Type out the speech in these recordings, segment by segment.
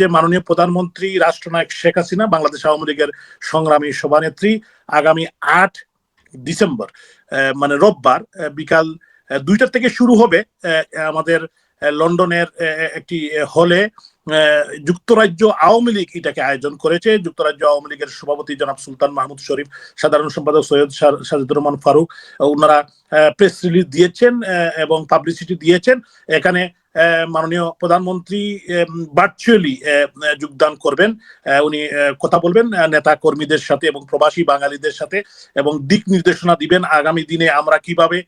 যে মাননীয় প্রধানমন্ত্রী রাষ্ট্রনায়ক শেখ হাসিনা বাংলাদেশ আওয়ামী লীগের সংগ্রামী সভানেত্রী আগামী আট ডিসেম্বর মানে রোববার বিকাল আহ, দুইটার থেকে শুরু হবে আমাদের লন্ডনের একটি হলে যুক্তরাজ্য আওয়ামী লীগ এটাকে আয়োজন করেছে। যুক্তরাজ্য আওয়ামী লীগের সভাপতি জনাব সুলতান মাহমুদ শরীফ সাধারণ সম্পাদক সৈয়দ সাজিদুর রহমান ফারুক ওনারা প্রেস রিলিজ দিয়েছেন এবং পাবলিসিটি দিয়েছেন। এখানে মাননীয় প্রধানমন্ত্রী ভার্চুয়ালি যোগদান করবেন। উনি কথা বলবেন নেতা কর্মীদের সাথে এবং প্রবাসী বাঙালিদের সাথে এবং দিক নির্দেশনা দিবেন আগামী দিনে আমরা কীভাবে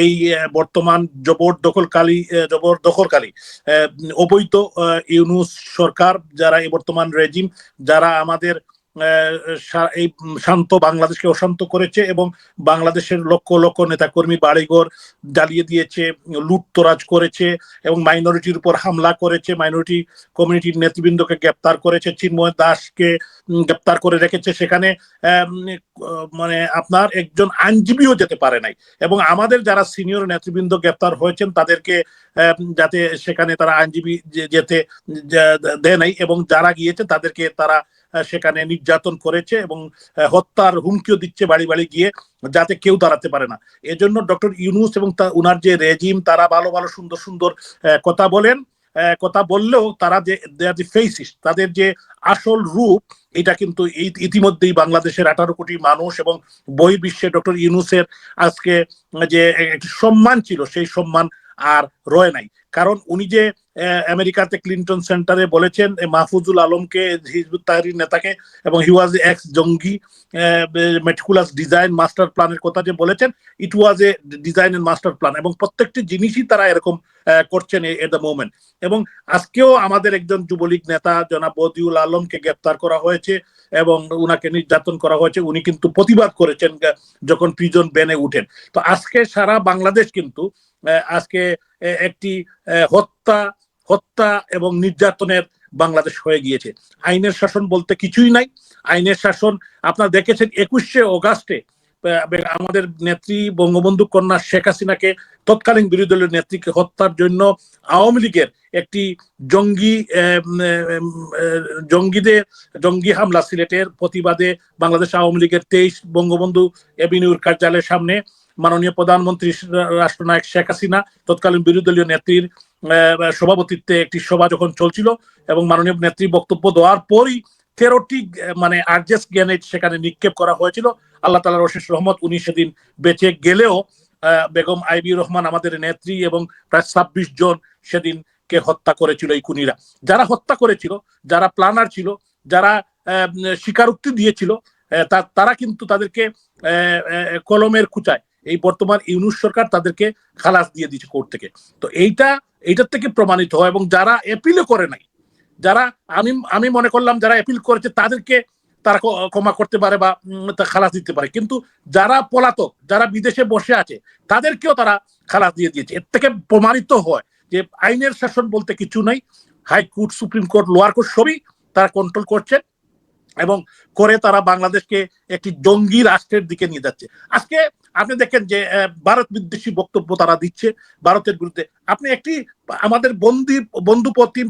এই বর্তমান জবরদখলকারী জবরদখলকারী অবৈধ ইউনুস সরকার, যারা এই বর্তমান রেজিম যারা আমাদের এই শান্ত বাংলাদেশকে অশান্ত করেছে এবং বাংলাদেশের লক্ষ লক্ষ নেতাকর্মী বাড়িঘর জ্বালিয়ে দিয়েছে, লুটতরাজ করেছে এবং মাইনরিটির উপর হামলা করেছে। মাইনরিটি কমিউনিটির নেতৃবৃন্দকে গ্রেপ্তার করেছে, চিন্ময় দাসকে গ্রেপ্তার করে রেখেছে। সেখানে মানে আপনার একজন আইনজীবীও যেতে পারে নাই এবং আমাদের যারা সিনিয়র নেতৃবৃন্দ গ্রেপ্তার হয়েছেন তাদেরকে যাতে সেখানে তারা আইনজীবী যেতে দেয় নাই এবং যারা গিয়েছে তাদেরকে তারা সেখানে নির্যাতন করেছে এবং হত্যার হুমকিও দিচ্ছে বাড়ি বাড়ি গিয়ে যাতে কেউ দাঁড়াতে পারে না। এজন্য ডক্টর ইউনুস এবং উনার যে রেজিম, তারা ভালো ভালো সুন্দর সুন্দর কথা বলেন। কথা বললেও তারা যে যে ফেসিস তাদের যে আসল রূপ, এটা কিন্তু ইতিমধ্যেই বাংলাদেশের আঠারো কোটি মানুষ এবং বহির্বিশ্বে ডক্টর ইউনুসের আজকে যে সম্মান ছিল, সেই সম্মান আর রয়ে নাই। কারণ উনি যে আমেরিকাতে ক্লিন্টন সেন্টারে বলেছেন মাহফুজুল আলমকে হিজবুত তাহরির নেতাকে এবং হি ওয়াজ এক্স জঙ্গি মেটিকুলাস ডিজাইন মাস্টার প্ল্যানের কথা যে বলেছেন it was a design and master plan এবং প্রত্যেকটি জিনিসই তারা এরকম করছেন এট দ্য মোমেন্ট এবং আজকেও আমাদের একজন যুবলীগ নেতা জনাব বদিউল আলমকে গ্রেপ্তার করা হয়েছে। এবং উনাকে নির্যাতন করা হয়েছে, উনি কিন্তু প্রতিবাদ করেছেন যখন প্রিজন ব্যানে উঠেন। তো আজকে সারা বাংলাদেশ কিন্তু আজকে একটি হত্যা হত্যা এবং নির্যাতনের বাংলাদেশ হয়ে গিয়েছে। আইনের শাসন বলতে কিছুই নাই। আইনের শাসন আপনারা দেখেছেন একুশে অগাস্টে আমাদের নেত্রী বঙ্গবন্ধু কন্যা শেখ হাসিনাকে তৎকালীন বিরোধী দলের নেত্রীকে হত্যার জন্য আওয়ামী লীগের একটি জঙ্গি জঙ্গিদের জঙ্গি হামলা সিলেটের প্রতিবাদে বাংলাদেশ আওয়ামী লীগের তেইশ বঙ্গবন্ধু এভিনিউর কার্যালয়ের সামনে মাননীয় প্রধানমন্ত্রী রাষ্ট্রনায়ক শেখ হাসিনা তৎকালীন বিরোধী দলীয় নেত্রীর সভাপতিত্বে একটি সভা যখন চলছিল এবং মাননীয় নেত্রী বক্তব্য দেওয়ার পরই তেরোটি মানে আর্জেস গ্যানেজ সেখানে নিক্ষেপ করা হয়েছিল। আল্লাহ তালার অশেষ রহমত, উনি সেদিন বেঁচে গেলেও বেগম আইবি রহমান আমাদের নেত্রী এবং প্রায় ছাব্বিশ জন সেদিন কে হত্যা করেছিল এই খুনিরা। যারা হত্যা করেছিল, যারা প্ল্যানার ছিল, যারা স্বীকারোক্তি দিয়েছিল তারা কিন্তু তাদেরকে কলমের খুচায়। এই বর্তমান ইউনুস সরকার তাদেরকে খালাস দিয়ে দিয়েছে কোর্ট থেকে। তো এইটা, এইটার থেকে প্রমাণিত হয় এবং যারা এপিলও করে নাই যারা আমি আমি মনে করলাম যারা অ্যাপিল করেছে তাদেরকে তারা ক্ষমা করতে পারে বা খালাস দিতে পারে। কিন্তু যারা পলাতক, যারা বিদেশে বসে আছে, তাদেরকেও তারা খালাস দিয়ে দিয়েছে। এর থেকে প্রমাণিত হয় যে আইনের শাসন বলতে কিছু নাই। High court supreme court lower court সবই তারা কন্ট্রোল করছে এবং করে তারা বাংলাদেশকে একটি জঙ্গি রাষ্ট্রের দিকে নিয়ে যাচ্ছে। আজকে আপনি দেখেন যে ভারত বিদ্বেষী বক্তব্য তারা দিচ্ছে ভারতের বিরুদ্ধে। আপনি একটি, আমাদের বন্দি বন্ধুপতি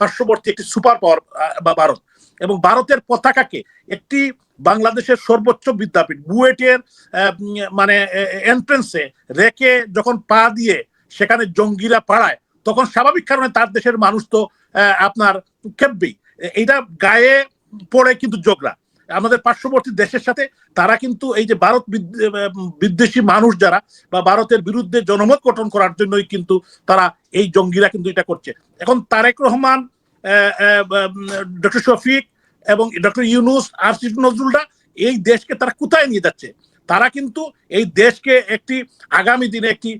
পার্শ্ববর্তী একটি সুপার পাওয়ার বা ভারত। এবং ভারতের পতাকাকে একটি বাংলাদেশের সর্বোচ্চ বিদ্যাপীঠ, বুয়েটের মানে এন্ট্রেন্সে রেখে যখন পা দিয়ে সেখানে জঙ্গিরা পাড়ায় তখন স্বাভাবিক কারণে তার দেশের মানুষ তো আপনার খেপবেই। এইটা গায়ে পড়ে কিন্তু যোগরা আমাদের পার্শ্ববর্তী দেশের সাথে তারা কিন্তু এই যে ভারত বিদ- বিদ্বেষী মানুষ যারা বা ভারতের বিরুদ্ধে জনমত গঠন করার জন্যই কিন্তু তারা এই জঙ্গিরা কিন্তু এটা করছে। এখন তারেক রহমান ডক্টর শফিক এবং ডক্টর ইউনুস আর নজরুলরা এই দেশকে তারা কোথায় নিয়ে যাচ্ছে? তারা কিন্তু এই দেশকে একটি আগামী দিনে একটি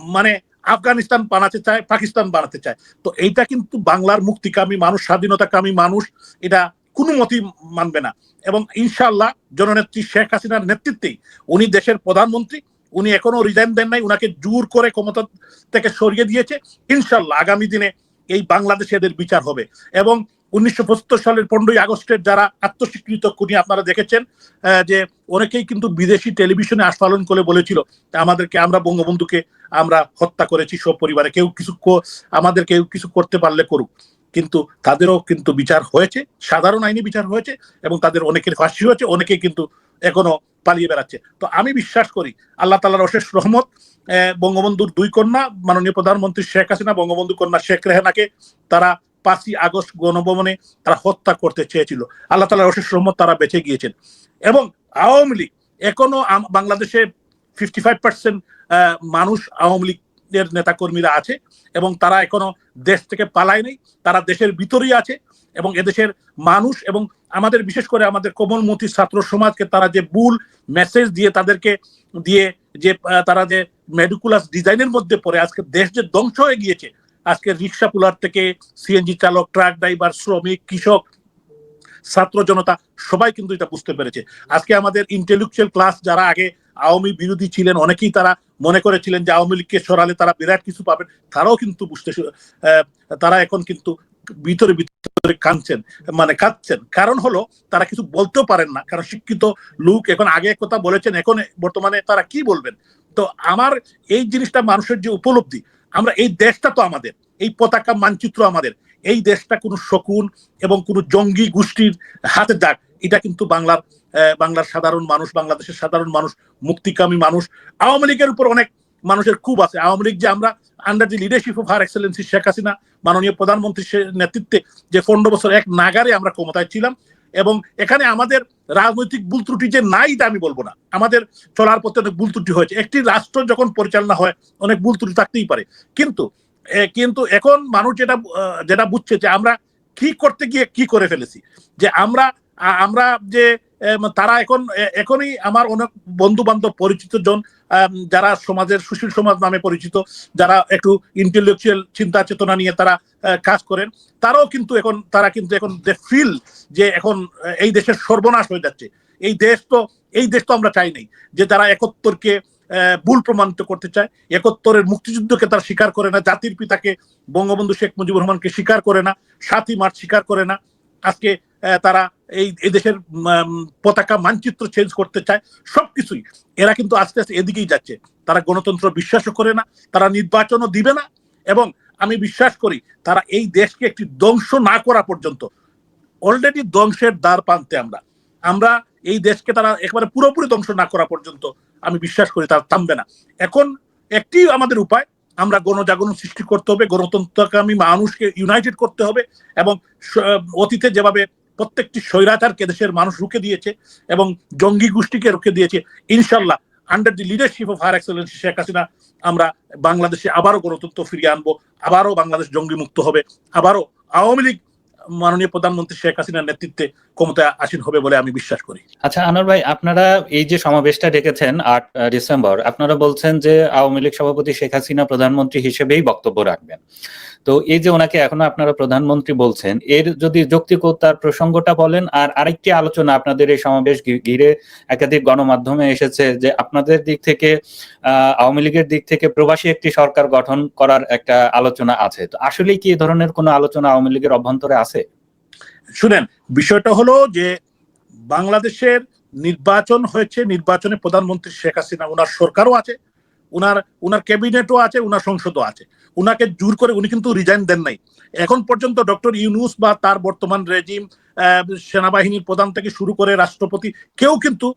মানে আফগানিস্তান বানাতে চায়, পাকিস্তান বানাতে চায়। তো এইটা কিন্তু বাংলার মুক্তিকামী মানুষ, স্বাধীনতাকামী মানুষ, এটা কোনো মতেই মানবে না। এবং ইনশাল্লাহ জননেত্রী শেখ হাসিনার নেতৃত্বেই উনি দেশের প্রধানমন্ত্রী, উনি এখনও রিজাইন দেন নাই, উনাকে জোর করে ক্ষমতা থেকে সরিয়ে দিয়েছে। ইনশাল্লাহ আগামী দিনে এই বাংলাদেশে এদের বিচার হবে। এবং উনিশশো সালের পনেরোই আগস্টের যারা আত্মস্বীকৃত খুনি আপনারা দেখেছেন যে অনেকেই কিন্তু বিদেশি টেলিভিশনে আস্ফালন করে বলেছিল, আমাদেরকে আমরা বঙ্গবন্ধুকে আমরা হত্যা করেছি সব পরিবারে কেউ কিছু আমাদের কেউ কিছু করতে পারলে করুক। কিন্তু তাদেরও কিন্তু বিচার হয়েছে, সাধারণ আইনি বিচার হয়েছে এবং তাদের অনেকের ফাঁসি হয়েছে অনেকে কিন্তু এখনও পালিয়ে বেড়াচ্ছে। তো আমি বিশ্বাস করি, আল্লাহ তালার অশেষ রহমত বঙ্গবন্ধুর দুই কন্যা, মাননীয় প্রধানমন্ত্রী শেখ হাসিনা, বঙ্গবন্ধু কন্যা শেখ রেহানাকে তারা পাঁচই আগস্ট গণভবনে তারা হত্যা করতে চেয়েছিল। আল্লাহ তালার অশেষ রহমত তারা বেঁচে গিয়েছেন। এবং আওয়ামী লীগ, এখনও বাংলাদেশে ফিফটি ফাইভ পার্সেন্ট মানুষ আওয়ামী লীগের নেতাকর্মীরা আছে এবং তারা এখনও দেশ থেকে পালায় নেই তারা দেশের ভিতরেই আছে এবং এদেশের মানুষ এবং আমাদের বিশেষ করে আমাদের কোমলমতি ছাত্র সমাজকে তারা যে ভুল মেসেজ দিয়ে তাদেরকে দিয়ে যে তারা যে মেডিকুলাস ডিজাইনের মধ্যে পড়ে, আজকে দেশ যে ধ্বংস হয়ে গিয়েছে, আজকে রিক্সা পুলার থেকে সিএনজি চালক ট্রাক ড্রাইভার শ্রমিক, কৃষক, ছাত্র জনতা সবাই কিন্তু এটা বুঝতে পেরেছে। আজকে আমাদের ইন্টেলেকচুয়াল ক্লাস যারা আগে আওয়ামী বিরোধী ছিলেন, অনেকেই তারা মনে করেছিলেন যে আওয়ামী লীগকে সরালে তারা বিরাট কিছু পাবেন, তারাও কিন্তু বুঝতে তারা এখন কিন্তু ভিতরে ভিতরে কাঁদছেন মানে কাঁদছেন। কারণ হলো, তারা কিছু বলতেও পারেন না, কারণ শিক্ষিত লোক এখন আগে কথা বলেছেন, এখন বর্তমানে তারা কি বলবেন? তো আমার এই জিনিসটা মানুষের যে উপলব্ধি, আমরা এই দেশটা তো আমাদের, এই পতাকা মানচিত্র আমাদের, এই দেশটা কোনো শকুন এবং কোনো জঙ্গি গোষ্ঠীর হাতে যাক এটা কিন্তু বাংলার বাংলার সাধারণ মানুষ, বাংলাদেশের সাধারণ মানুষ, মুক্তিকামী মানুষ, আওয়ামী লীগের উপর অনেক মানুষের খুব আছে। আওয়ামী লীগ যে আমরা under the leadership of her excellency Sheikh Hasina মাননীয় প্রধানমন্ত্রীর নেতৃত্বে যে পনেরো বছর এক নাগারে আমরা ক্ষমতায় ছিলাম এবং এখানে আমাদের রাজনৈতিক ভুল ত্রুটি যে নাই এটা আমি বলব না। আমাদের চলার পথে অনেক ভুল ত্রুটি হয়েছে। একটি রাষ্ট্র যখন পরিচালনা হয়, অনেক ভুল ত্রুটি থাকতেই পারে। কিন্তু কিন্তু এখন মানুষ যেটা যেটা বুঝছে যে আমরা কি করতে গিয়ে কি করে ফেলেছি, যে আমরা আমরা যে তারা এখন এখনই আমার অনেক বন্ধু বান্ধব পরিচিত জন যারা সমাজের সুশীল সমাজ নামে পরিচিত, যারা একটু ইন্টেলেকচুয়াল চিন্তা চেতনা নিয়ে তারা কাজ করেন, তারাও কিন্তু এখন, তারা কিন্তু এখন দে ফিল যে এখন এই দেশের সর্বনাশ হয়ে যাচ্ছে। এই দেশ তো, এই দেশ তো আমরা চাই নাই যে তারা একত্তরকে ভুল প্রমাণিত করতে চায়, একত্তরের মুক্তিযুদ্ধকে তারা স্বীকার করে না, জাতির পিতাকে বঙ্গবন্ধু শেখ মুজিবুর রহমানকে স্বীকার করে না, সাতই মার্চ স্বীকার করে না। আজকে তারা এই এই দেশের পতাকা মানচিত্র চেঞ্জ করতে চায়, সবকিছুই। এরা কিন্তু আস্তে আস্তে এদিকেই যাচ্ছে। তারা গণতন্ত্র বিশ্বাসও করে না, তারা নির্বাচনও দিবে না, এবং আমি বিশ্বাস করি তারা এই দেশকে একটি ধ্বংস না করা পর্যন্ত অলরেডি ধ্বংসের দ্বার প্রান্তে আমরা। আমরা এই দেশকে তারা একেবারে পুরোপুরি ধ্বংস না করা পর্যন্ত আমি বিশ্বাস করি তারা থামবে না। এখন একটি আমাদের উপায়, আমরা গণজাগরণ সৃষ্টি করতে হবে, গণতন্ত্রকামী মানুষকে ইউনাইটেড করতে হবে, এবং অতীতে যেভাবে প্রত্যেকটি স্বৈরাচারকে দেশের মানুষ রুখে দিয়েছে এবং জঙ্গি গোষ্ঠীকে রুখে দিয়েছে। ইনশাল্লাহ under the leadership of her excellence Sheikh Hasina আমরা বাংলাদেশে আবারও গণতন্ত্র ফিরিয়ে আনব, আবারও বাংলাদেশ জঙ্গি মুক্ত হবে, আবারও আওয়ামী লীগ মাননীয় প্রধানমন্ত্রী শেখ হাসিনার নেতৃত্বে ক্ষমতায় আসীন হবে বলে আমি বিশ্বাস করি। আচ্ছা আনোয়ার ভাই, আপনারা এই যে সমাবেশটা ডেকেছেন আট ডিসেম্বর, আপনারা বলছেন যে আওয়ামী লীগ সভাপতি শেখ হাসিনা প্রধানমন্ত্রী হিসেবেই বক্তব্য রাখবেন। তো এই যে ওনাকে এখনও আপনারা প্রধানমন্ত্রী বলছেন, এর যদি যৌক্তিকতার প্রসঙ্গটা বলেন, আর আরেকটি আলোচনা আপনাদের এই সমাবেশ ঘিরে একাধিক গণমাধ্যমে এসেছে যে আপনাদের দিক থেকে আওয়ামী লীগের দিক থেকে প্রবাসী একটি সরকার গঠন করার একটা আলোচনা আছে। তো আসলেই কি এ ধরনের কোনো আলোচনা আওয়ামী লীগের অভ্যন্তরে আছে? শুনেন, বিষয়টা হলো যে বাংলাদেশের নির্বাচন হয়েছে, নির্বাচনে প্রধানমন্ত্রী শেখ হাসিনা, ওনার সরকারও আছে উনার উনার ক্যাবিনেটও আছে, উনার সংসদও আছে। উনাকে জোর করে উনি কিন্তু রিজাইন দেন নাই। এখন পর্যন্ত ডক্টর ইউনুস বা তার বর্তমান রেজিম সেনাবাহিনীর প্রধান থেকে শুরু করে রাষ্ট্রপতি, কেউ কিন্তু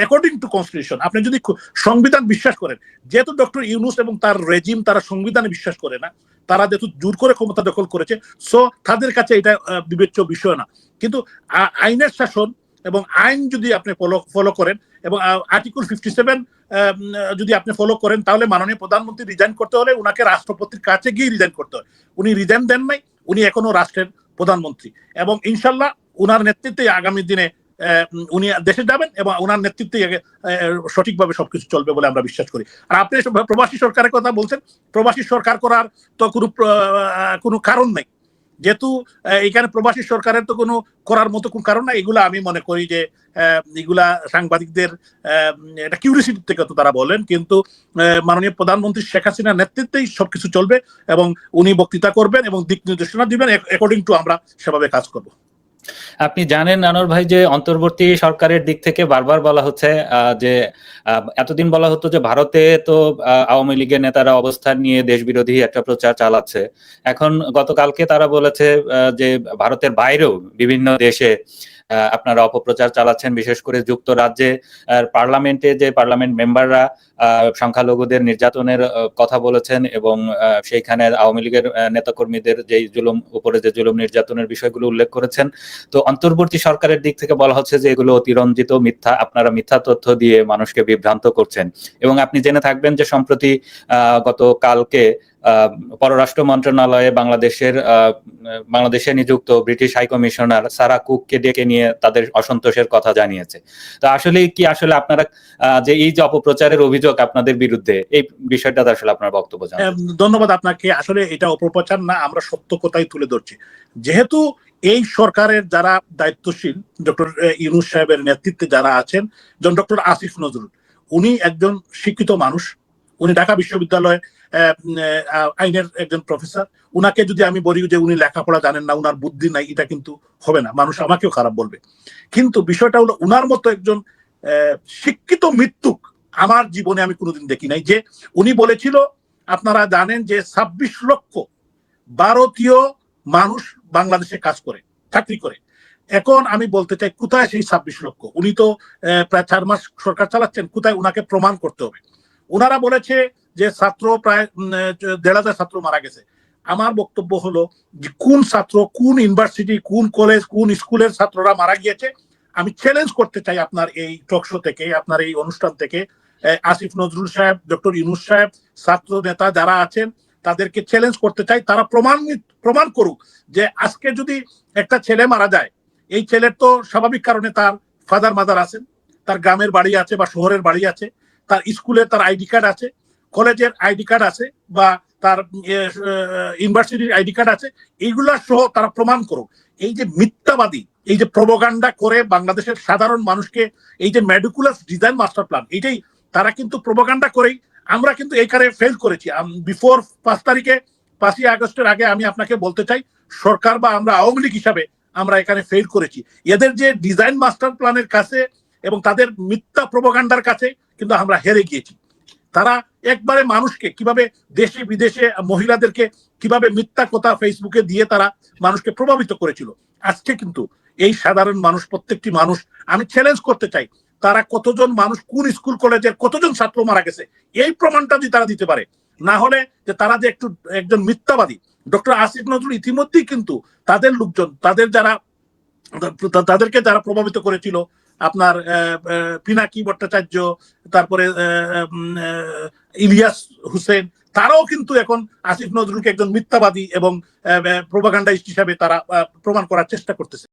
অ্যাকর্ডিং টু কনস্টিটিউশন আপনি যদি সংবিধান বিশ্বাস করেন, যেহেতু ডক্টর ইউনুস এবং তার রেজিম তারা সংবিধানে বিশ্বাস করে না, তারা যেহেতু জোর করে ক্ষমতা দখল করেছে সো তাদের কাছে এটা বিবেচ্য বিষয় না। কিন্তু আইনের শাসন এবং আইন যদি আপনি ফলো ফলো করেন এবং আর্টিকেল ফিফটি সেভেন যদি আপনি ফলো করেন, তাহলে মাননীয় প্রধানমন্ত্রী রিজাইন করতে হলে উনাকে রাষ্ট্রপতির কাছে গিয়ে রিজাইন করতে হয়। উনি রিজাইন দেন নাই, উনি এখনও রাষ্ট্রের প্রধানমন্ত্রী। এবং ইনশাল্লাহ উনার নেতৃত্বে আগামী দিনে উনি দেশে যাবেন এবং ওনার নেতৃত্বে সঠিকভাবে সবকিছু চলবে বলে আমরা বিশ্বাস করি। আর আপনি প্রবাসী সরকারের কথা বলছেন, প্রবাসী সরকার করার তো কোনো কোনো কারণ নেই। যেহেতু এখানে প্রবাসী সরকারের তো কোনো করার মতো কোনো কারণ নাই। এগুলা আমি মনে করি যে এগুলা সাংবাদিকদের এটা কিউরিসিটি থেকে তো তারা বলেন। কিন্তু মাননীয় প্রধানমন্ত্রী শেখ হাসিনার নেতৃত্বেই সবকিছু চলবে এবং উনি বক্তৃতা করবেন এবং দিক নির্দেশনা দিবেন অ্যাকর্ডিং টু আমরা সেভাবে কাজ করব। আপনি জানেন আনোয়ার ভাই যে অন্তর্বর্তী সরকারের দিক থেকে বারবার বলা হচ্ছে যে এতদিন বলা হতো যে ভারতে তো আওয়ামী লীগের নেতারা অবস্থান নিয়ে দেশ বিরোধী একটা প্রচার চালাচ্ছে। এখন গতকালকে তারা বলেছে যে ভারতের বাইরেও বিভিন্ন দেশে আপনারা অপপ্রচার চালাচ্ছেন বিশেষ করে যুক্তরাজ্যে পার্লামেন্টে যে পার্লামেন্ট মেম্বাররা সংখ্যালঘুদের নির্যাতনের কথা বলেছেন এবং সেইখানে আওয়ামী লীগের নেতাকর্মীদের যেই জুলুম উপরে যে জুলুম নির্যাতনের বিষয়গুলো উল্লেখ করেছেন। তো অন্তর্বর্তী সরকারের দিক থেকে বলা হচ্ছে যে এগুলো অতিরঞ্জিত মিথ্যা আপনারা মিথ্যা তথ্য দিয়ে মানুষকে বিভ্রান্ত করছেন। এবং আপনি জেনে থাকবেন যে সম্প্রতি আহ, গতকালকে আহ, পররাষ্ট্র মন্ত্রণালয়ে বাংলাদেশের বাংলাদেশে নিযুক্ত ব্রিটিশ হাই কমিশনার সারা কুককে ডেকে নিয়ে তাদের অসন্তোষের কথা জানিয়েছে। তো আসলে কি আসলে আপনারা যে এই যে অপপ্রচারের অভিযোগ আপনাদের বিরুদ্ধে, এই বিষয়টাতে আসলে আপনার বক্তব্য ধন্যবাদ আপনাকে। আসলে এটা অপপ্রচার না, আমরা সত্য কথাই তুলে ধরছি। যেহেতু এই সরকারের যারা দায়িত্বশীল, ডক্টর ইউনুস সাহেবের নেতৃত্বে যারা আছেন যেমন ডক্টর আসিফ নজরুল, উনি একজন শিক্ষিত মানুষ। উনি ঢাকা বিশ্ববিদ্যালয়ে আইনের একজন প্রফেসর উনাকে যদি আমি বলি যে উনি লেখাপড়া জানেন না, উনার বুদ্ধি নাই, এটা কিন্তু হবে না। মানুষ আমাকেও খারাপ বলবে। কিন্তু বিষয়টা হলো উনার মতো একজন শিক্ষিত মৃত্যুক আমার জীবনে আমি কোনোদিন দেখি নাই। যে উনি বলেছিল, আপনারা জানেন যে ছাব্বিশ লক্ষ ভারতীয় মানুষ বাংলাদেশে কাজ করে, চাকরি করে। এখন আমি বলতে চাই, কোথায় সেই ছাব্বিশ লক্ষ? উনি তো প্রায় চার মাস সরকার চালাচ্ছেন, কোথায় উনাকে প্রমাণ করতে হবে? ওনারা বলেছে যে ছাত্র প্রায় দেড় হাজার ছাত্র মারা গেছে। আমার বক্তব্য হলো যে কোন ছাত্র, কোন ইউনিভার্সিটি কোন কলেজ কোন স্কুলের ছাত্ররা মারা গিয়েছে? আমি চ্যালেঞ্জ করতে চাই আপনার এই টকশো থেকে, আপনার এই অনুষ্ঠান থেকে। আসিফ নজরুল সাহেব ডক্টর ইউনুস সাহেব, ছাত্র নেতা যারা আছেন, তাদেরকে চ্যালেঞ্জ করতে চাই। তারা প্রমাণ প্রমাণ করুক যে আজকে যদি একটা ছেলে মারা যায়, এই ছেলের তো স্বাভাবিক কারণে তার ফাদার মাদার আছেন। তার গ্রামের বাড়ি আছে বা শহরের বাড়ি আছে। তার স্কুলে তার আইডি কার্ড আছে। কলেজের আইডি কার্ড আছে বা তার ইউনিভার্সিটির আইডি কার্ড আছে, এইগুলা সহ তারা প্রমাণ করুক। এই যে মিথ্যাবাদী, এই যে প্রবোগান্ডা করে বাংলাদেশের সাধারণ মানুষকে এই যে মেডিকুলাস ডিজাইন মাস্টার প্ল্যান, এইটাই তারা কিন্তু প্রবোগান্ডা করেই, আমরা কিন্তু এইখানে ফেল করেছি। বিফোর পাঁচ তারিখে, পাঁচই আগস্টের আগে আমি আপনাকে বলতে চাই, সরকার বা আমরা আওয়ামী লীগ হিসাবে আমরা এখানে ফেল করেছি। এদের যে ডিজাইন মাস্টার প্ল্যানের কাছে এবং তাদের মিথ্যা প্রবোগান্ডার কাছে কিন্তু আমরা হেরে গিয়েছি। তারা একবারে মানুষকে কীভাবে দেশে, বিদেশে মহিলাদেরকে কীভাবে মিথ্যা কথা ফেসবুকে দিয়ে তারা মানুষকে প্রভাবিত করেছিল। আজকে কিন্তু এই সাধারণ মানুষ, প্রত্যেকটি মানুষ, আমি চ্যালেঞ্জ করতে চাই, তারা কতজন মানুষ কোন স্কুল, কলেজের কতজন ছাত্র মারা গেছে? এই প্রমাণটা যদি তারা দিতে পারে, না হলে যে তারা যে একটু একজন মিথ্যাবাদী, ডক্টর আসিফ নজরুল ইতিমধ্যেই কিন্তু তাদের লোকজন, তাদের যারা, তাদেরকে যারা প্রভাবিত করেছিল আপনার পিনাকি ভট্টাচার্য, তারপরে ইলিয়াস হুসেন, তারাও কিন্তু এখন আসিফ নজরুলকে একজন মিথ্যাবাদী এবং প্রভাকাণ্ডাইস্ট হিসাবে তারা প্রমাণ করার চেষ্টা করতেছে।